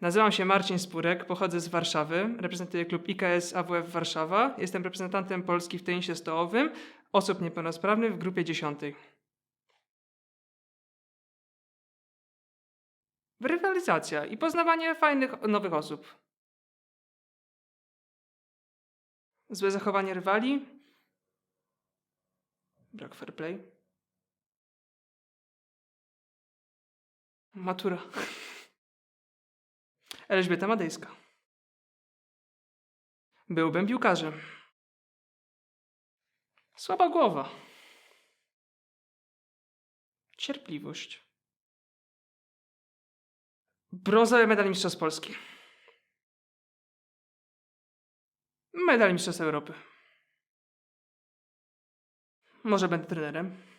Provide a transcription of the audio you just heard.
Nazywam się Marcin Spurek, pochodzę z Warszawy, reprezentuję klub IKS AWF Warszawa. Jestem reprezentantem Polski w tenisie stołowym osób niepełnosprawnych w grupie 10. Rywalizacja i poznawanie fajnych, nowych osób. Złe zachowanie rywali. Brak fair play. Matura. Elżbieta Madejska. Byłbym piłkarzem. Słaba głowa. Cierpliwość. Brązowy medal Mistrzostw Polski. Medal Mistrzostw Europy. Może będę trenerem.